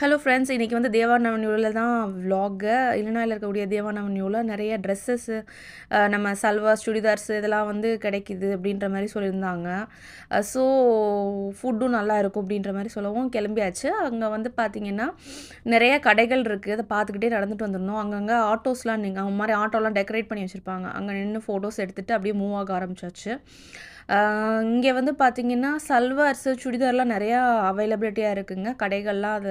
Hello friends இன்றைக்கி வந்து தேவானவன்யூவில் தான் விலாகு இல்லைனாயில் இருக்கக்கூடிய தேவானவன்யூவில் நிறைய ட்ரெஸ்ஸஸ்ஸு நம்ம சல்வாஸ் சுடிதார்ஸ் இதெல்லாம் வந்து கிடைக்கிது அப்படின்ற மாதிரி சொல்லியிருந்தாங்க. ஸோ ஃபுட்டும் நல்லா இருக்கும் அப்படின்ற மாதிரி சொல்லவும் கிளம்பியாச்சு. அங்கே வந்து பார்த்திங்கன்னா நிறைய கடைகள் இருக்குது அதை பார்த்துக்கிட்டே நடந்துட்டு வந்திருந்தோம். அங்கங்கே ஆட்டோஸ்லாம் நீங்கள் அவங்க மாதிரி ஆட்டோலாம் டெக்கரேட் பண்ணி வச்சுருப்பாங்க. அங்கே நின்று ஃபோட்டோஸ் எடுத்துகிட்டு அப்படியே மூவ் ஆக ஆரம்பிச்சாச்சு. இங்கே வந்து பார்த்திங்கன்னா சல்வார்ஸு சுடிதார்லாம் நிறையா அவைலபிலிட்டியாக இருக்குங்க. கடைகள்லாம்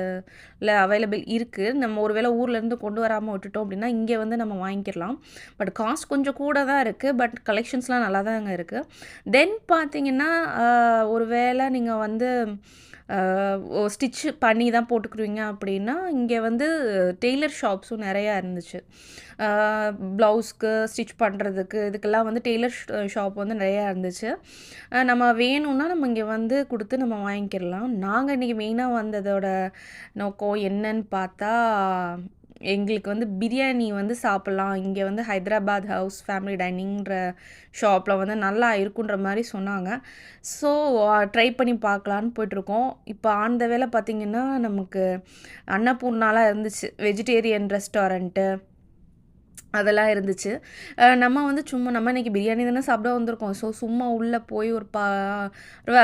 இல்லை அவைலபிள் இருக்குது நம்ம ஒரு வேளை ஊர்லேருந்து கொண்டு வராமல் விட்டுட்டோம் அப்படின்னா இங்கே வந்து நம்ம வாங்கிக்கலாம் பட் காஸ்ட் கொஞ்சம் கூட தான் இருக்குது பட் கலெக்ஷன்ஸ்லாம் நல்லா தாங்க இருக்குது தென் பார்த்திங்கன்னா ஒரு வேளை நீங்கள் வந்து ஸ்டிச் பண்ணி தான் போட்டுக்குருவீங்க அப்படின்னா இங்கே வந்து டெய்லர் ஷாப்ஸும் நிறையா இருந்துச்சு. ப்ளவுஸ்க்கு ஸ்டிச் பண்ணுறதுக்கு இதுக்கெல்லாம் வந்து டெய்லர் ஷாப் வந்து நிறையா இருந்துச்சு. நம்ம வேணும்னா நம்ம இங்கே வந்து கொடுத்து நம்ம வாங்கிக்கிடலாம். நாங்கள் இன்றைக்கி மெயினாக வந்ததோட நோக்கம் என்னன்னு பார்த்தா எங்களுக்கு வந்து பிரியாணி வந்து சாப்பிட்லாம். இங்கே வந்து ஹைதராபாத் ஹவுஸ் ஃபேமிலி டைனிங்கிற ஷாப்பில் வந்து நல்லா இருக்குன்ற மாதிரி சொன்னாங்க. ஸோ ட்ரை பண்ணி பார்க்கலான்னு போயிட்டுருக்கோம். இப்போ ஆந்த வேலை பார்த்திங்கன்னா நமக்கு அன்னபூர்ணாலாம் இருந்துச்சு. Vegetarian restaurant. அதெல்லாம் இருந்துச்சு. நம்ம வந்து சும்மா நம்ம இன்றைக்கி பிரியாணி தானே சாப்பிட வந்திருக்கோம். ஸோ சும்மா உள்ளே போய் ஒரு பா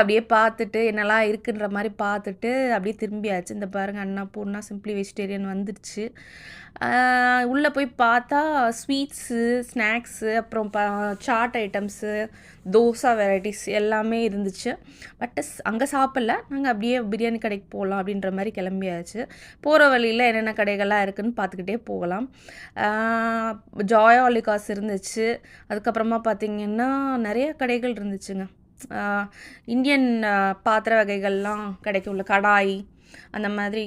அப்படியே பார்த்துட்டு என்னெல்லாம் இருக்குன்ற மாதிரி பார்த்துட்டு அப்படியே திரும்பியாச்சு. இந்த பாருங்கள் அண்ணா பூர்ணா சிம்பிளி வெஜிடேரியன் வந்துடுச்சு உள்ளே போய் பார்த்தா ஸ்வீட்ஸு ஸ்நாக்ஸு அப்புறம் ப சாட் ஐட்டம்ஸு தோசை வெரைட்டிஸ் எல்லாமே இருந்துச்சு. பட் அங்கே சாப்பிட்ல. நாங்கள் அப்படியே பிரியாணி கடைக்கு போகலாம் அப்படின்ற மாதிரி கிளம்பியாச்சு. போகிற வழியில் என்னென்ன கடைகள்லாம் இருக்குதுன்னு பார்த்துக்கிட்டே போகலாம். ஜாயாலிகாஸ் இருந்துச்சு. அதுக்கப்புறமா பார்த்திங்கன்னா நிறைய கடைகள் இருந்துச்சுங்க. இந்தியன் பாத்திர வகைகள்லாம் கிடைக்கும்ல கடாய் அந்த மாதிரி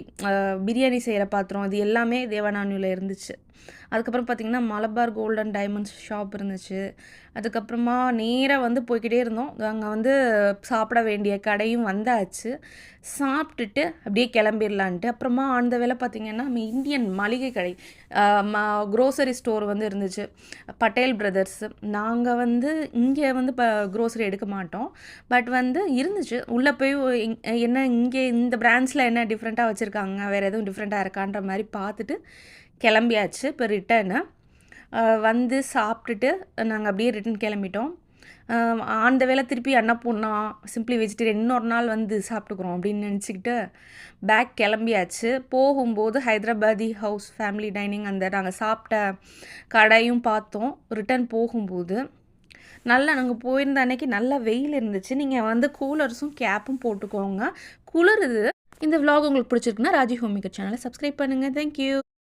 பிரியாணி செய்கிற பாத்திரம் அது எல்லாமே தேவநானியில் இருந்துச்சு. அதுக்கப்புறம் பார்த்திங்கன்னா மலபார் கோல்டன் டைமண்ட்ஸ் ஷாப் இருந்துச்சு. அதுக்கப்புறமா நேராக வந்து போய்கிட்டே இருந்தோம். அங்கே வந்து சாப்பிட வேண்டிய கடையும் வந்தாச்சு. சாப்பிட்டுட்டு அப்படியே கிளம்பிடலான்ட்டு அப்புறமா அந்த வேலை பார்த்திங்கன்னா நம்ம இந்தியன் மளிகை கடை க்ரோசரி ஸ்டோர் வந்து இருந்துச்சு. பட்டேல் பிரதர்ஸ் நாங்கள் வந்து இங்கே வந்து இப்போ க்ரோசரி எடுக்க மாட்டோம். பட் வந்து இருந்துச்சு. உள்ளே போய் என்ன இங்கே இந்த பிராண்ட்ஸில் என்ன டிஃப்ரெண்ட்டாக வச்சுருக்காங்க? வேறு எதுவும் டிஃப்ரெண்ட்டாக இருக்கான்ற மாதிரி பார்த்துட்டு கிளம்பியாச்சு. இப்போ ரிட்டர்னு வந்து சாப்பிட்டுட்டு நாங்கள் அப்படியே ரிட்டன் கிளம்பிட்டோம். அந்த வேலை திருப்பி அன்னப்பூர்ணா சிம்பிளி வெஜிடேரியன் இன்னொரு நாள் வந்து சாப்பிட்டுக்குறோம் அப்படின்னு நினச்சிக்கிட்டு பேக் கிளம்பியாச்சு. போகும்போது ஹைதராபாதி ஹவுஸ் ஃபேமிலி டைனிங் அந்த நாங்கள் சாப்பிட்ட கடையும் பார்த்தோம். ரிட்டர்ன் போகும்போது நல்லா நாங்கள் போயிருந்த அன்னைக்கு நல்லா வெயில் இருந்துச்சு. நீங்கள் வந்து கூலர்ஸும் கேப்பும் போட்டுக்கோங்க. குளிருது. இந்த விலாக் உங்களுக்கு பிடிச்சிருக்குன்னா ராஜி ஹோமிகர் சேனலை சப்ஸ்கிரைப் பண்ணுங்கள் தேங்க்யூ